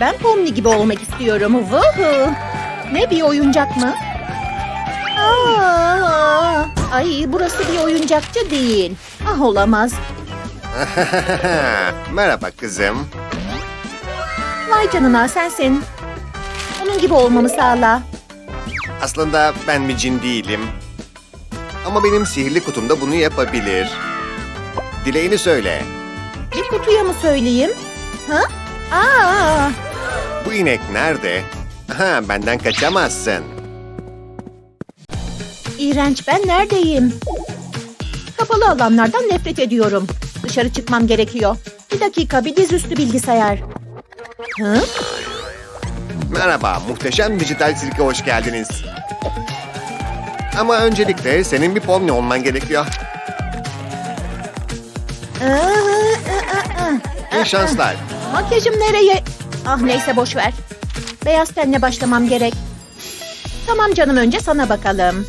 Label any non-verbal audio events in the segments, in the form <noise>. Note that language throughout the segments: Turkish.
Ben Pomni gibi olmak istiyorum. Vuhu. Ne bir oyuncak mı? Aa, ay burası bir oyuncakçı değil. Ah olamaz. <laughs> Merhaba kızım. Vay canına sensin. Onun gibi olmamı sağla. Aslında ben bir cin değilim. Ama benim sihirli kutumda bunu yapabilir. Dileğini söyle. Bir kutuya mı söyleyeyim? Ha? Aa, Bu inek nerede? Ha, benden kaçamazsın. iğrenç ben neredeyim? Kapalı alanlardan nefret ediyorum. Dışarı çıkmam gerekiyor. Bir dakika bir dizüstü bilgisayar. Hı? Merhaba, muhteşem dijital sirke hoş geldiniz. Ama öncelikle senin bir pomni olman gerekiyor. Aa, aa, aa, aa. İyi şanslar. Makyajım nereye? Ah neyse boş ver. Beyaz tenle başlamam gerek. Tamam canım önce sana bakalım.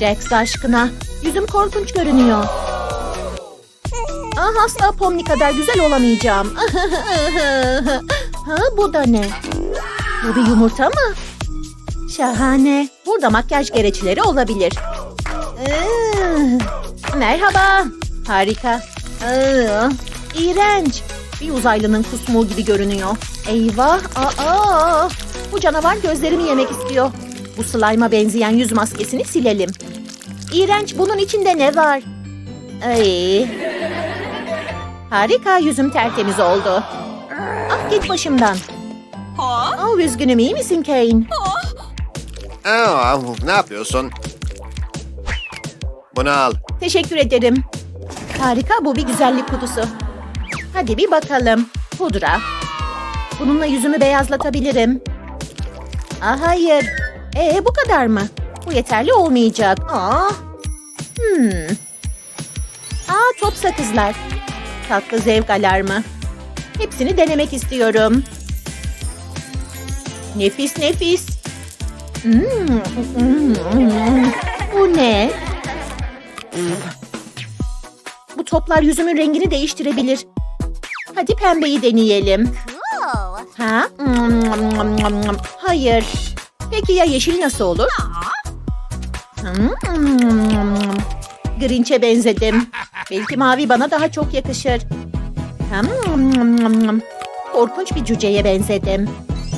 Jax aşkına. Yüzüm korkunç görünüyor. Ah asla Pomni kadar güzel olamayacağım. ha, bu da ne? Bu bir yumurta mı? Şahane. Burada makyaj gereçleri olabilir. Merhaba. Harika. İğrenç. Bir uzaylının kusmuğu gibi görünüyor. Eyvah. Aa, bu canavar gözlerimi yemek istiyor. Bu slime'a benzeyen yüz maskesini silelim. İğrenç. Bunun içinde ne var? Ay. Harika. Yüzüm tertemiz oldu. Ah git başımdan. Oh, üzgünüm iyi misin Kane? Aa, ne yapıyorsun? Bunu al. Teşekkür ederim. Harika bu bir güzellik kutusu. Hadi bir bakalım. Pudra. Bununla yüzümü beyazlatabilirim. Aa, hayır. Ee bu kadar mı? Bu yeterli olmayacak. Aa. Hmm. Aa top sakızlar. Tatlı zevk alarmı. Hepsini denemek istiyorum. Nefis nefis. Hmm, hmm. Bu ne? Bu toplar yüzümün rengini değiştirebilir. Hadi pembeyi deneyelim. Ha? Hayır. Peki ya yeşil nasıl olur? Hmm. Grinch'e benzedim. Belki mavi bana daha çok yakışır. Hmm. Korkunç bir cüceye benzedim.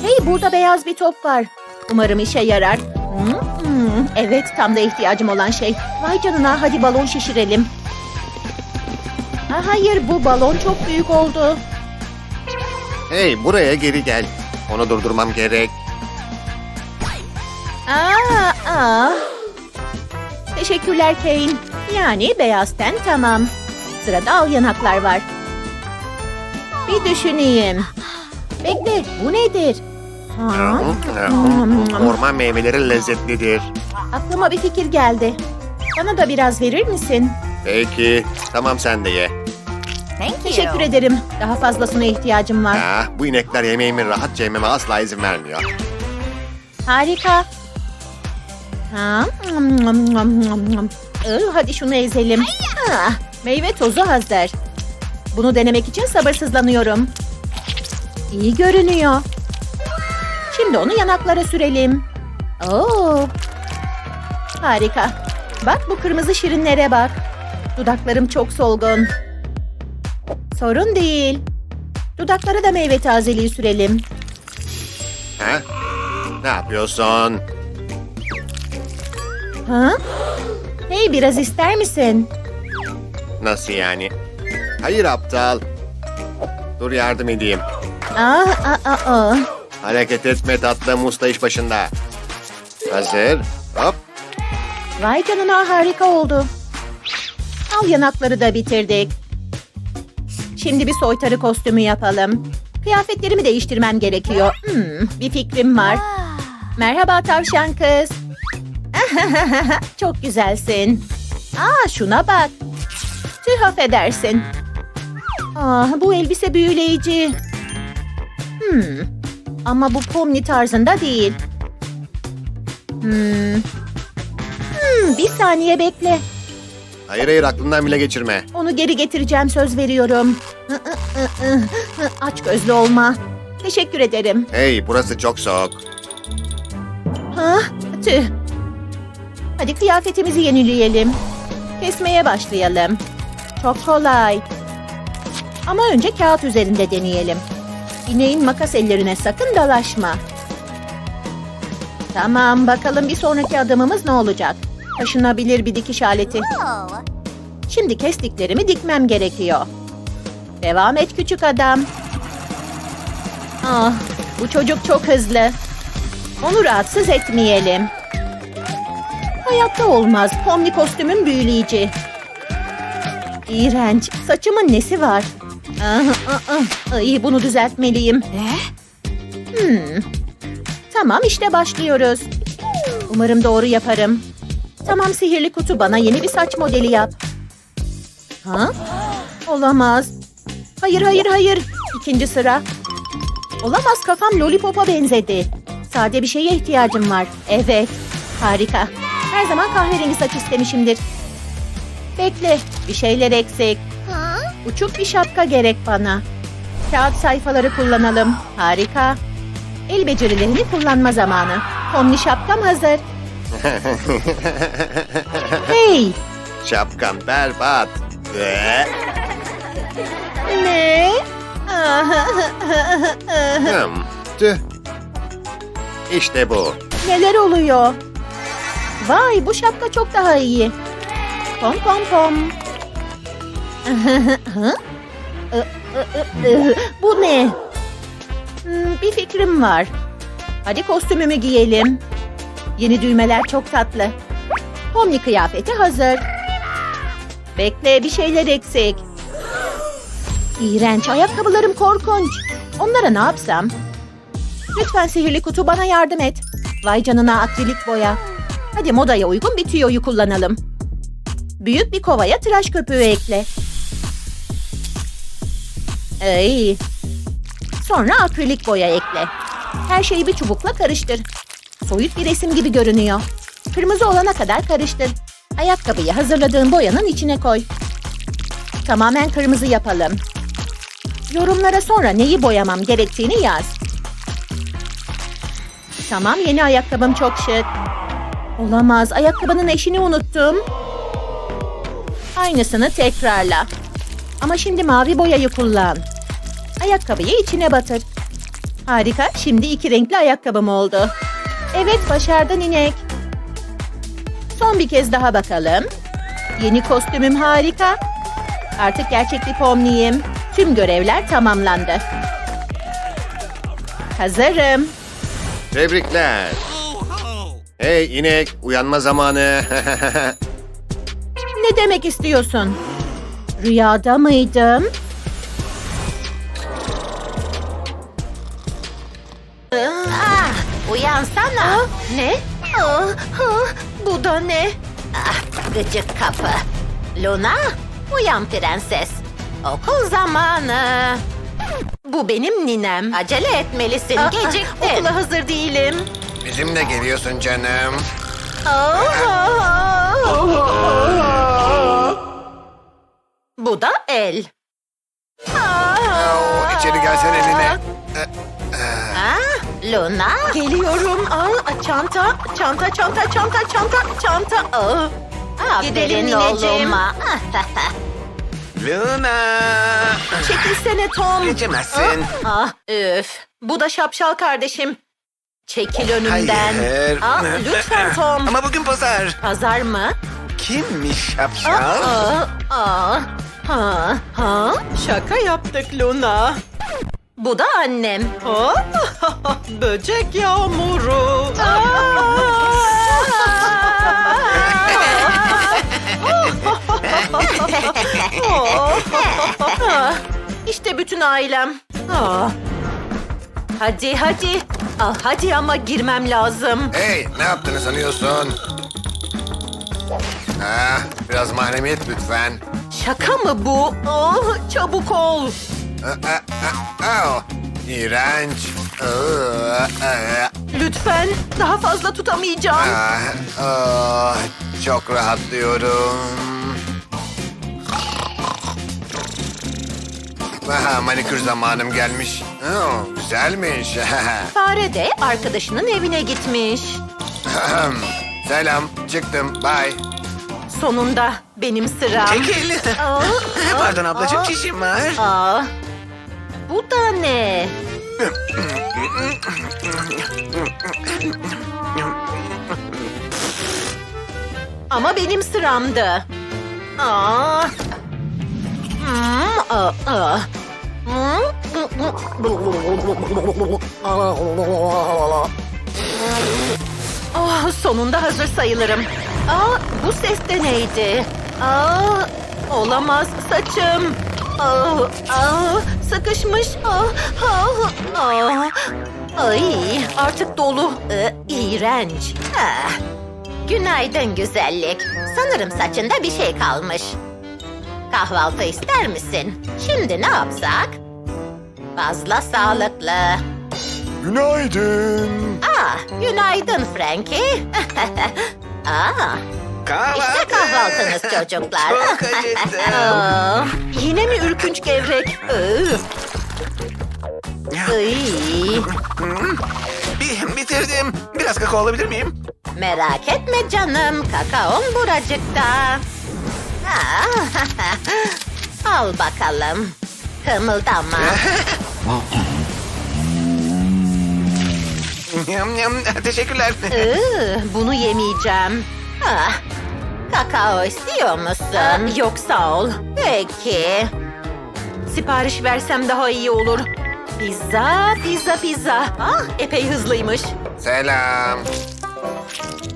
Hey burada beyaz bir top var. Umarım işe yarar. Hmm. Evet tam da ihtiyacım olan şey. Vay canına hadi balon şişirelim. Ha, hayır bu balon çok büyük oldu. Hey, buraya geri gel. Onu durdurmam gerek. Aa, aa. Teşekkürler Kane. Yani beyaz ten tamam. Sırada al yanaklar var. Bir düşüneyim. Bekle bu nedir? Ha? Orman meyveleri lezzetlidir. Aklıma bir fikir geldi. Bana da biraz verir misin? Peki, tamam sen de ye. Teşekkür ederim. Daha fazlasına ihtiyacım var. Ah, bu inekler yemeğimi rahatça yememe asla izin vermiyor. Harika. Ha? Iı, Hadi şunu ezelim. Meyve tozu hazır. Bunu denemek için sabırsızlanıyorum. İyi görünüyor. Şimdi onu yanaklara sürelim. Oo. Harika. Bak bu kırmızı şirinlere bak. Dudaklarım çok solgun. Sorun değil. Dudaklara da meyve tazeliği sürelim. Ha? Ne yapıyorsun? Ha? Hey biraz ister misin? Nasıl yani? Hayır aptal. Dur yardım edeyim. Aa, aa, aa, aa. Hareket etme tatlım usta iş başında. Hazır. Hop. Vay canına harika oldu. Al yanakları da bitirdik. Şimdi bir soytarı kostümü yapalım. Kıyafetlerimi değiştirmem gerekiyor. Hmm, bir fikrim var. Merhaba tavşan kız. <laughs> Çok güzelsin. Aa şuna bak. Tüh affedersin. Ah bu elbise büyüleyici. Hmm. Ama bu pomni tarzında değil. Hmm. Hmm, bir saniye bekle. Hayır hayır aklından bile geçirme. Onu geri getireceğim söz veriyorum. Aç gözlü olma. Teşekkür ederim. Hey burası çok soğuk. Ha, tüh. Hadi kıyafetimizi yenileyelim. Kesmeye başlayalım. Çok kolay. Ama önce kağıt üzerinde deneyelim. İneğin makas ellerine sakın dalaşma. Tamam, bakalım bir sonraki adımımız ne olacak? Taşınabilir bir dikiş aleti. Şimdi kestiklerimi dikmem gerekiyor. Devam et küçük adam. Ah, bu çocuk çok hızlı. Onu rahatsız etmeyelim. Hayatta olmaz. Pomni kostümüm büyüleyici. İğrenç. Saçımın nesi var? Ah, ah, ah. Ay, bunu düzeltmeliyim. Hmm. Tamam işte başlıyoruz. Umarım doğru yaparım. Tamam sihirli kutu bana yeni bir saç modeli yap. Ha? Olamaz. Hayır hayır hayır. İkinci sıra. Olamaz kafam lollipop'a benzedi. Sade bir şeye ihtiyacım var. Evet. Harika. Her zaman kahverengi saç istemişimdir. Bekle. Bir şeyler eksik. Uçuk bir şapka gerek bana. Kağıt sayfaları kullanalım. Harika. El becerilerini kullanma zamanı. Pomni şapkam hazır. Hey! Şapkan berbat. Ne? hmm, Tüh. İşte bu. Neler oluyor? Vay bu şapka çok daha iyi. Pom pom pom. <laughs> Bu ne? Hmm, bir fikrim var. Hadi kostümümü giyelim. Yeni düğmeler çok tatlı. Pomni kıyafeti hazır. Bekle bir şeyler eksik. İğrenç ayakkabılarım korkunç. Onlara ne yapsam? Lütfen sihirli kutu bana yardım et. Vay canına akrilik boya. Hadi modaya uygun bir tüyoyu kullanalım. Büyük bir kovaya tıraş köpüğü ekle. Ay. Sonra akrilik boya ekle. Her şeyi bir çubukla karıştır. Soyut bir resim gibi görünüyor. Kırmızı olana kadar karıştır. Ayakkabıyı hazırladığın boyanın içine koy. Tamamen kırmızı yapalım. Yorumlara sonra neyi boyamam gerektiğini yaz. Tamam yeni ayakkabım çok şık. Olamaz ayakkabının eşini unuttum. Aynısını tekrarla. Ama şimdi mavi boyayı kullan. Ayakkabıyı içine batır. Harika şimdi iki renkli ayakkabım oldu. Evet başardın inek. Son bir kez daha bakalım. Yeni kostümüm harika. Artık gerçek bir pomniyim. Tüm görevler tamamlandı. Hazırım. Tebrikler. Hey inek uyanma zamanı. <laughs> Ne demek istiyorsun? Rüyada mıydım? Uyansana. Ne? Ah, ah, bu da ne? Ah, gıcık kapı. Luna, uyan prenses. Okul zamanı. Bu benim ninem. Acele etmelisin, Aa, geciktin. Okula hazır değilim. Bizimle geliyorsun canım. Bu da el. Oo, içeri gelsene nine. Ah, Luna, Geliyorum. Aa, çanta, çanta, çanta, çanta, çanta, çanta. Aa. Gidelim aferin nineciğim. oğluma. <laughs> Luna! Çekilsene Tom. Geçemezsin. Ah, üf. Bu da şapşal kardeşim. Çekil önümden. Hayır. Aa, lütfen Tom. Ama bugün pazar. Pazar mı? Kimmiş Aa, şapşal? aa, ha, ha. Şaka yaptık Luna. Bu da annem. <laughs> Böcek yağmuru. <laughs> işte bütün ailem. Ah. Hadi hadi. Ah, hadi ama girmem lazım. Hey ne yaptığını sanıyorsun? Ha, biraz mahremiyet lütfen. Şaka mı bu? Oh, çabuk ol. İğrenç. Lütfen daha fazla tutamayacağım. aa, Çok rahatlıyorum. Aha, manikür zamanım gelmiş. Oo, güzelmiş. <laughs> Fare de arkadaşının evine gitmiş. Selam, çıktım. Bye. Sonunda benim sıram. Çekil. Aa, <laughs> Pardon ablacığım çişim var. Aa, bu da ne? Ama benim sıramdı. Aa. Hmm, aa, aa. Oh, sonunda hazır sayılırım. Aa, bu ses de neydi? Aa, olamaz saçım. Aa, aa, sıkışmış. Aa, aa, aa. Ay, artık dolu. Ee, iğrenç. Ah. Günaydın güzellik. Sanırım saçında bir şey kalmış. Kahvaltı ister misin? Şimdi ne yapsak? Fazla sağlıklı. Günaydın. Ah, günaydın Frankie. Aa, <laughs> Kahvaltı. işte kahvaltınız çocuklar. Çok acıktım. Aa, <laughs> yine mi ürkünç gevrek? Bir, bitirdim. Biraz kakao alabilir miyim? Merak etme canım, kakaon buracıkta. Ah, <laughs> Al bakalım. Kımıldama. <laughs> Yam yam. Teşekkürler. Iı, bunu yemeyeceğim. Ah, kakao istiyor musun? Yok sağ ol. Peki. Sipariş versem daha iyi olur. Pizza, pizza, pizza. Ah, epey hızlıymış. Selam.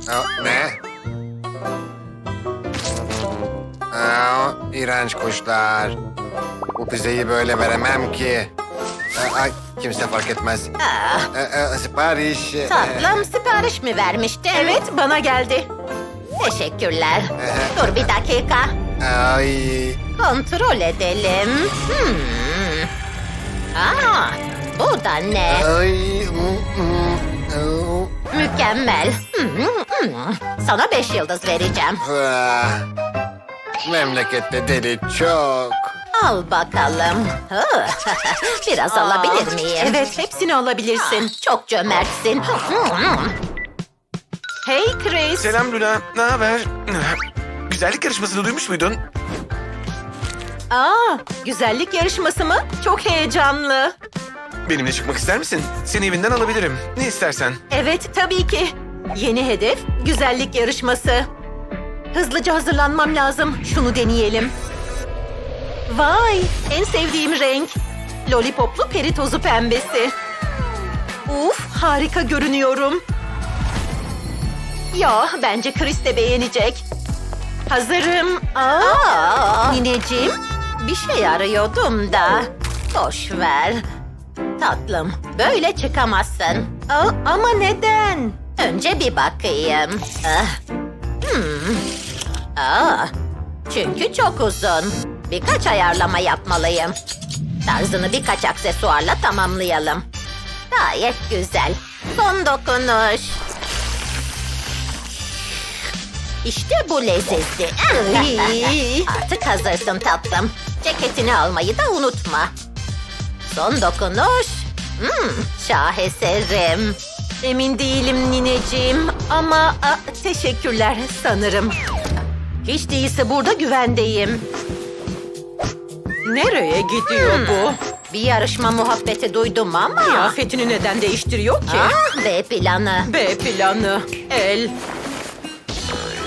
Aa, ne? Aa, iğrenç kuşlar. Bu pizzayı böyle veremem ki. Aa, Ay, kimse fark etmez. Ah, Aa, aa, sipariş. e, tatlım sipariş mi vermiştin? Evet, bana geldi. Teşekkürler. Dur bir dakika. Ay, Kontrol edelim. Hmm. Aa, bu da ne? ay. Mükemmel. Sana beş yıldız vereceğim. Ah, Memlekette deli çok. Al bakalım. Hı. Biraz alabilir miyim? Evet, hepsini alabilirsin. Çok cömertsin. Hey Chris. Selam Luna. Ne haber? Güzellik yarışmasını duymuş muydun? Aa, güzellik yarışması mı? Çok heyecanlı. Benimle çıkmak ister misin? Seni evinden alabilirim. Ne istersen. Evet, tabii ki. Yeni hedef güzellik yarışması. Hızlıca hazırlanmam lazım. Şunu deneyelim. Vay, en sevdiğim renk. Lollipoplu peri tozu pembesi. Uf, harika görünüyorum. Ya, bence Chris de beğenecek. Hazırım. Aa, nineciğim. bir şey arıyordum da. Boş ver. Tatlım, böyle çıkamazsın. Aa, ama neden? Önce bir bakayım. Ah. Hmm. Aa, çünkü çok uzun. Birkaç ayarlama yapmalıyım. Tarzını birkaç aksesuarla tamamlayalım. Gayet güzel. Son dokunuş. İşte bu lezzetli. Ay. <laughs> Artık hazırsın tatlım. Ceketini almayı da unutma. Son dokunuş. Hmm, şaheserim. Emin değilim nineciğim ama a, teşekkürler sanırım. Hiç değilse burada güvendeyim. Nereye gidiyor bu? Bir yarışma muhabbeti duydum ama... Kıyafetini neden değiştiriyor ki? Ah, B planı. B planı. El.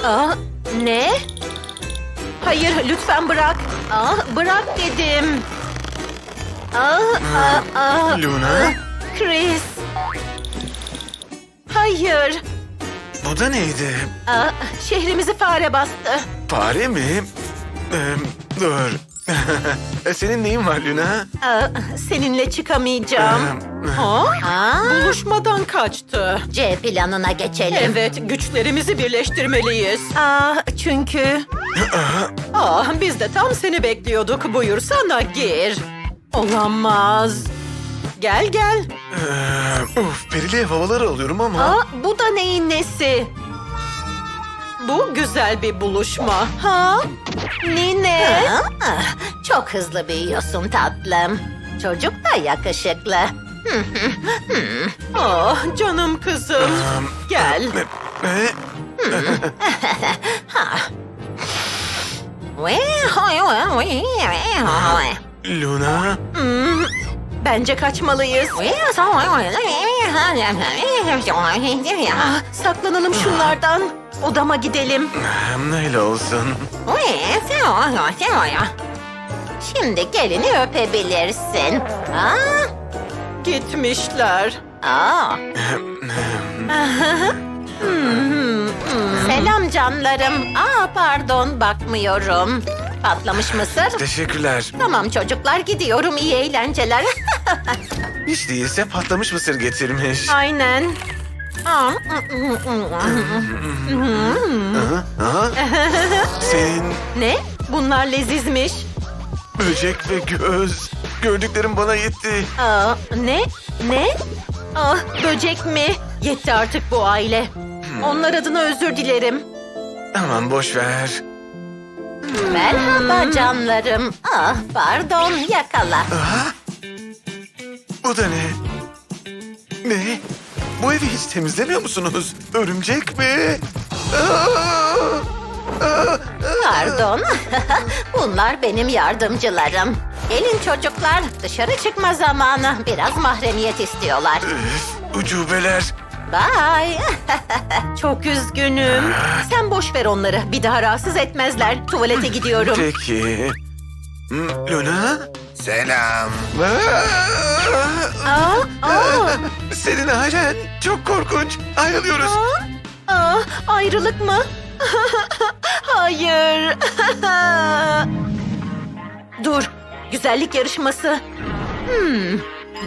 Aa, ne? Hayır lütfen bırak. Aa, bırak dedim. Aa, aa, aa. Luna? Chris. Hayır. Bu da neydi? Aa, şehrimizi fare bastı. Fare mi? Ee, dur. <laughs> E, Senin neyin var Luna? Aa, seninle çıkamayacağım. Ha? Aa, Buluşmadan kaçtı. C planına geçelim. Evet, güçlerimizi birleştirmeliyiz. Aa, çünkü... Aa, <laughs> biz de tam seni bekliyorduk. Buyursana gir. Olamaz. Gel gel. Ee, of, perili ev havaları alıyorum ama... Aa, bu da neyin nesi? Bu güzel bir buluşma. Ha? Nine? Ha? Ah, Çok hızlı büyüyorsun tatlım. Çocuk da yakışıklı. Ah canım kızım. Gel. Luna? Hmm, Bence kaçmalıyız. Ah, saklanalım şunlardan. Odama gidelim. Öyle olsun. Şimdi gelini öpebilirsin. Aa, Gitmişler. aa. Selam canlarım. Aa pardon bakmıyorum. Patlamış mısır. Teşekkürler. Tamam çocuklar gidiyorum. İyi eğlenceler. <laughs> Hiç değilse patlamış mısır getirmiş. Aynen. Aha, aha. Senin Ne? Bunlar lezizmiş. böcek ve göz. Gördüklerim bana yetti. Aa, ne? Ne? Ah, böcek mi? Yetti artık bu aile. Onlar adına özür dilerim. Aman boş ver. Merhaba canlarım. Ah pardon yakala. Bu da ne? Ne? Bu evi hiç temizlemiyor musunuz? Örümcek mi? Pardon. <laughs> Bunlar benim yardımcılarım. Gelin çocuklar dışarı çıkma zamanı. Biraz mahremiyet istiyorlar. Ucubeler. Bye. <laughs> Çok üzgünüm. Sen boş ver onları. Bir daha rahatsız etmezler. Tuvalete gidiyorum. Peki. Hmm, Luna? Selam. Aa! Aa, aa, Senin ailen çok korkunç. Ayrılıyoruz. aa, ayrılık mı? <laughs> Hayır. <laughs> Dur. Güzellik yarışması. Hmm,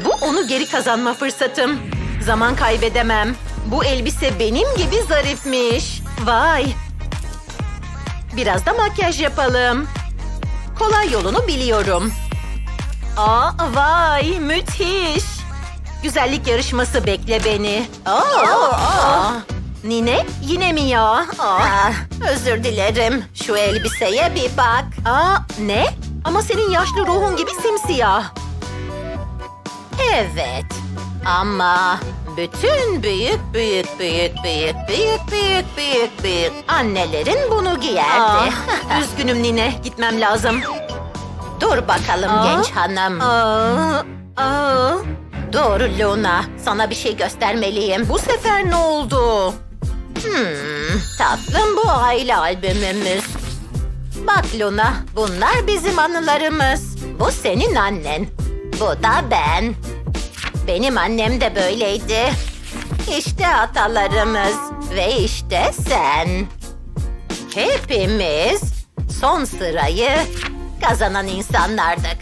bu onu geri kazanma fırsatım. Zaman kaybedemem. Bu elbise benim gibi zarifmiş. Vay. Biraz da makyaj yapalım. Kolay yolunu biliyorum. Aa, vay müthiş. Güzellik yarışması bekle beni. Aa, aa. Nine yine mi ya? Aa, özür dilerim. Şu elbiseye bir bak. aa, ne? Ama senin yaşlı ruhun gibi simsiyah. Evet. Ama bütün büyük büyük büyük büyük büyük büyük büyük büyük annelerin bunu giyerdi. Aa, üzgünüm Nine, gitmem lazım. Dur bakalım Aa. genç hanım. Aa, aa, Dur Luna. Sana bir şey göstermeliyim. bu sefer ne oldu? Hmm, tatlım bu aile albümümüz. Bak Luna, bunlar bizim anılarımız. Bu senin annen. Bu da ben. Benim annem de böyleydi. İşte atalarımız ve işte sen. Hepimiz son sırayı kazanan insanlardık.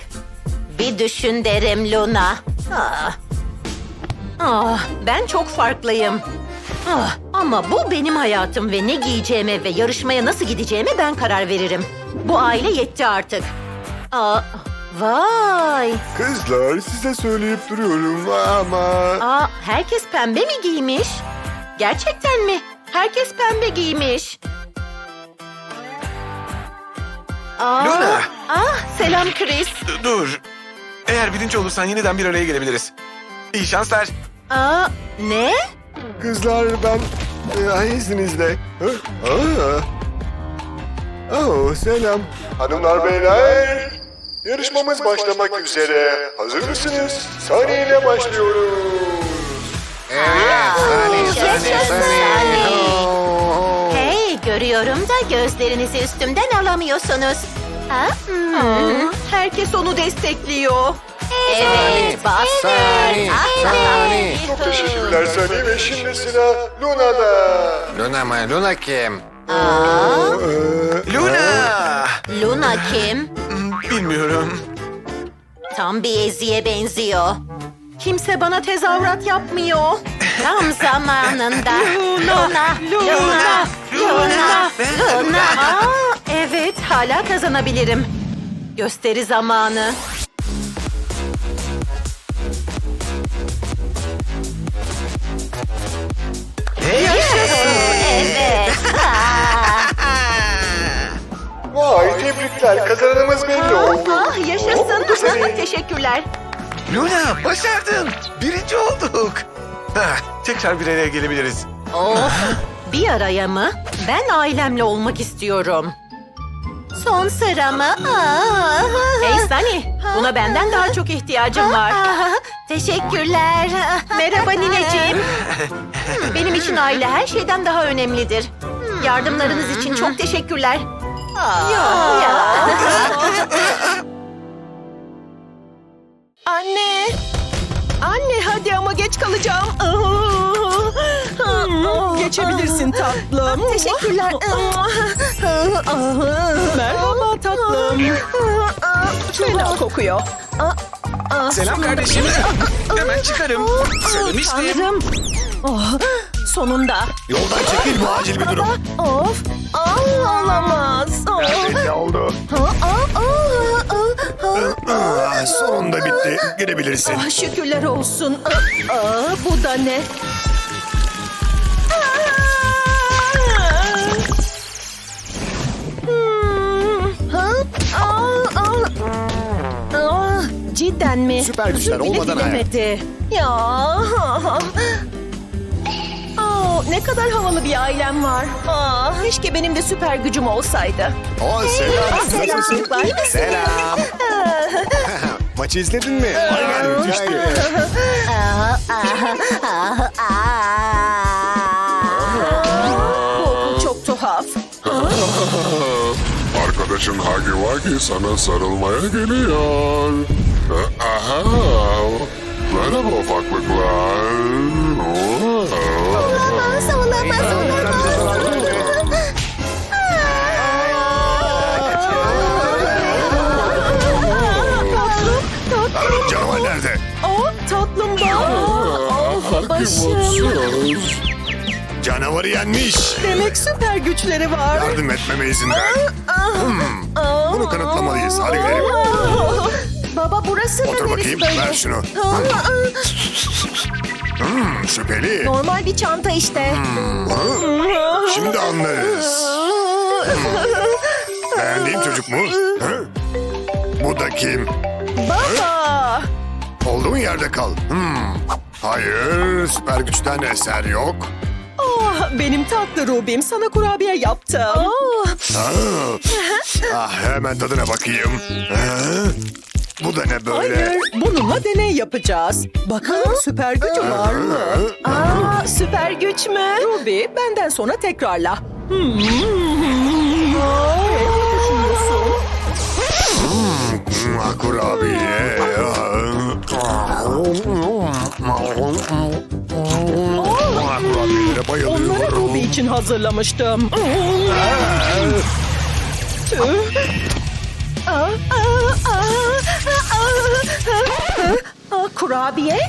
Bir düşün derim Luna. Ah, Ah, ben çok farklıyım. Ah, ama bu benim hayatım ve ne giyeceğime ve yarışmaya nasıl gideceğime ben karar veririm. Bu aile yetti artık. Aa, vay. Kızlar size söyleyip duruyorum ama... Aa, herkes pembe mi giymiş? Gerçekten mi? Herkes pembe giymiş. Aa, Luna. Ah, selam Chris. Dur. Eğer birinci olursan yeniden bir araya gelebiliriz. İyi şanslar. Aa, ne? Kızlar ben... E, izninizle. Aa. Oh, selam. Hanımlar beyler. Yarışmamız başlamak üzere. Hazır mısınız? Saniyeyle başlıyoruz. Evet, yaşasın Sani. Hey, görüyorum da gözlerinizi üstümden alamıyorsunuz. Ha? Hmm. Aa, herkes onu destekliyor. Evet, bastır. Sani, Sani. Çok Teşekkürler Sani ve şimdi sıra Luna'da. Luna mı? Luna kim? Ee, Luna! Luna kim? Bilmiyorum. Tam bir eziye benziyor. Kimse bana tezahürat yapmıyor. Tam <laughs> zamanında. Luna, Luna, Luna, Luna, Luna. Aa, evet, hala kazanabilirim. Gösteri zamanı. Hey! Evet. <laughs> Aa. Tebrikler kazananımız belli oldu. Ah yaşasın. Senin. <laughs> Teşekkürler. Luna başardın. Birinci olduk. Hah, tekrar bir araya gelebiliriz. Of, bir araya mı? Ben ailemle olmak istiyorum. Son sıra mı? Aa. Hey Sunny, buna benden daha çok ihtiyacım var. Teşekkürler. Merhaba nineciğim. Benim için aile her şeyden daha önemlidir. Yardımlarınız için çok teşekkürler. Ya. Anne! Anne hadi ama geç kalacağım. Geçebilirsin tatlım. Teşekkürler. Merhaba tatlım. Fena kokuyor. Selam kardeşim. Hemen çıkarım. Söylemiştim. Tanrım. Oh, sonunda. Yoldan çekil bu acil bir durum. Of. Aa, olamaz. Oh. Ne oldu? Aa, sonunda bitti. Girebilirsin. Ah, şükürler olsun. Aa, bu da ne? Mi? Süper güçler Bile olmadan hayal. gidemedi. Ya. Aa, ne kadar havalı bir ailem var. Aa, keşke benim de süper gücüm olsaydı. Aa, selam. selam. Nasılsın? İyi misin? Selam. <laughs> Maçı izledin mi? Aynen müthişti. Bu okul çok tuhaf. <laughs> Arkadaşın Hagi Wagi sana sarılmaya geliyor. Aha. Merhaba ufaklıklar. Olamaz, olamaz, olamaz. Canavar nerede? Aa, tatlım. Of, başım. Canavarı yenmiş. Demek süper güçleri var. Yardım etmeme izin ver. Hmm. Bunu kanıtlamalıyız. Hadi gidelim. Baba burası Otur da neresi bakayım. böyle? Ver şunu. Hmm, şüpheli. Normal bir çanta işte. Şimdi anlarız. Beğendiğin çocuk mu? Bu da kim? Baba. Olduğun yerde kal. Hmm. Hayır, süper güçten eser yok. Ah, benim tatlı Rubim sana kurabiye yaptım. Aa. Ah, hemen tadına bakayım. Ha? Bu da ne böyle? Hayır, bununla deney yapacağız. Bakalım süper gücü var mı? Aa, süper güç mü? Ruby, benden sonra tekrarla. Hmm. Aa, ne düşünüyorsun? Hmm, kurabiye. Kurabiyelere Onları bayılıyorum. Ruby için hazırlamıştım. Tüh. Aa, aa, aa, aa, aa, aa, Kurabiye?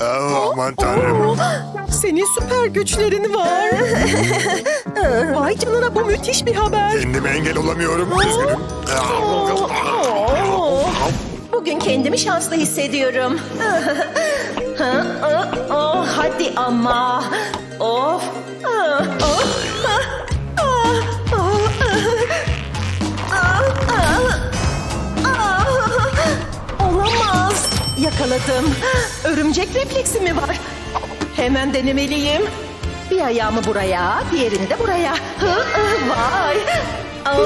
Ah, Aman tanrım. Senin süper güçlerin var. Vay canına bu müthiş bir haber. Kendime engel olamıyorum. Üzgünüm. Bugün kendimi şanslı hissediyorum. Ha, Hadi ama. Of. Yakaladım. Örümcek refleksi mi var? Hemen denemeliyim. Bir ayağımı buraya, diğerini de buraya. Hı, hı, Vay. Aa,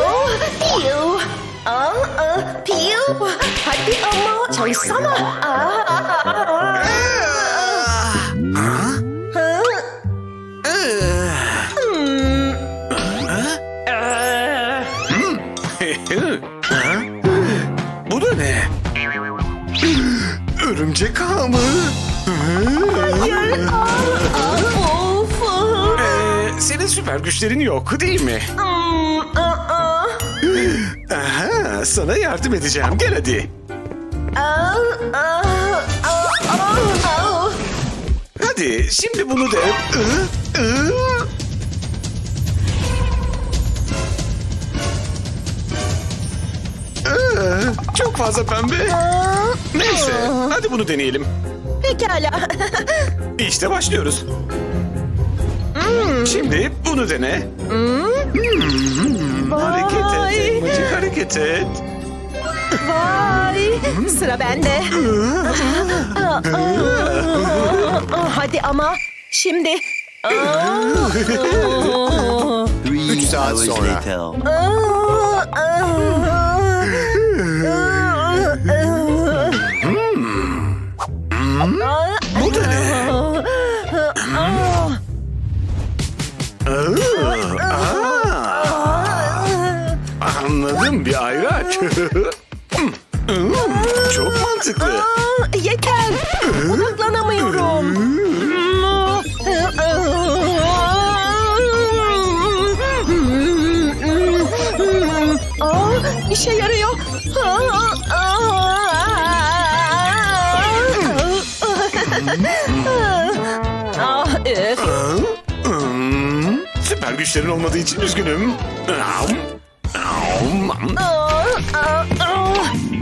piu. Aa, aa, piu. Hadi ama çalışsana. Aa, aa, aa, Örümcek ağı mı? Hayır. Of. Ee, senin süper güçlerin yok değil mi? Hmm, aa. Aha, sana yardım edeceğim. Gel hadi. Aa, aa, aa, aa. Hadi şimdi bunu. Iı, ıı. Çok fazla pembe. Neyse, hadi bunu deneyelim. Pekala. <laughs> İşte başlıyoruz. Şimdi bunu dene. Hmm. Hareket et. Elmacık hareket et. Vay. Sıra bende. <laughs> Hadi ama. Şimdi. Üç saat sonra. Bu da ne? Anladım bir ayraç. Çok mantıklı. Yeter. Odaklanamıyorum. Aa, işe yarıyor. Güçlerin olmadığı için üzgünüm.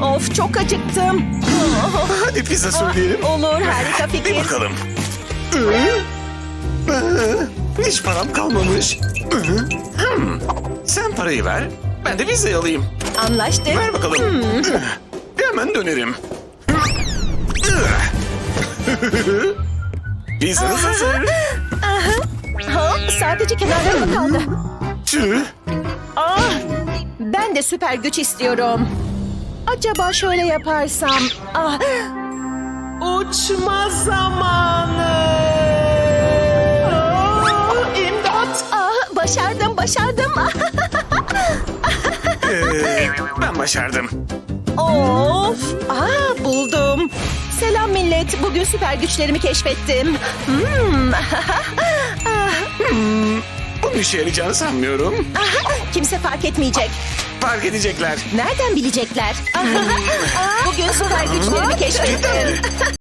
Of çok acıktım. Hadi pizza söyleyelim. Olur harika Bir fikir. bakalım. Hiç param kalmamış. Hmm, Sen parayı ver, ben de pizzayı alayım. Anlaştık. Ver bakalım. Hemen dönerim. <laughs> Pizzanız hazır. Ha, sadece kenarlarında kaldı. Tüh. Ah, ben de süper güç istiyorum. Acaba şöyle yaparsam... Ah, uçma zamanı. Ah, imdat. Ah, başardım, başardım. <laughs> Ee, ben başardım. of. Ah, buldum. Selam millet. Bugün süper güçlerimi keşfettim. Hmm. <laughs> Ah, Bunun işe yarayacağını sanmıyorum. ah, kimse fark etmeyecek. Fark edecekler. Nereden bilecekler? Bugün süper güçlerimi keşfettim.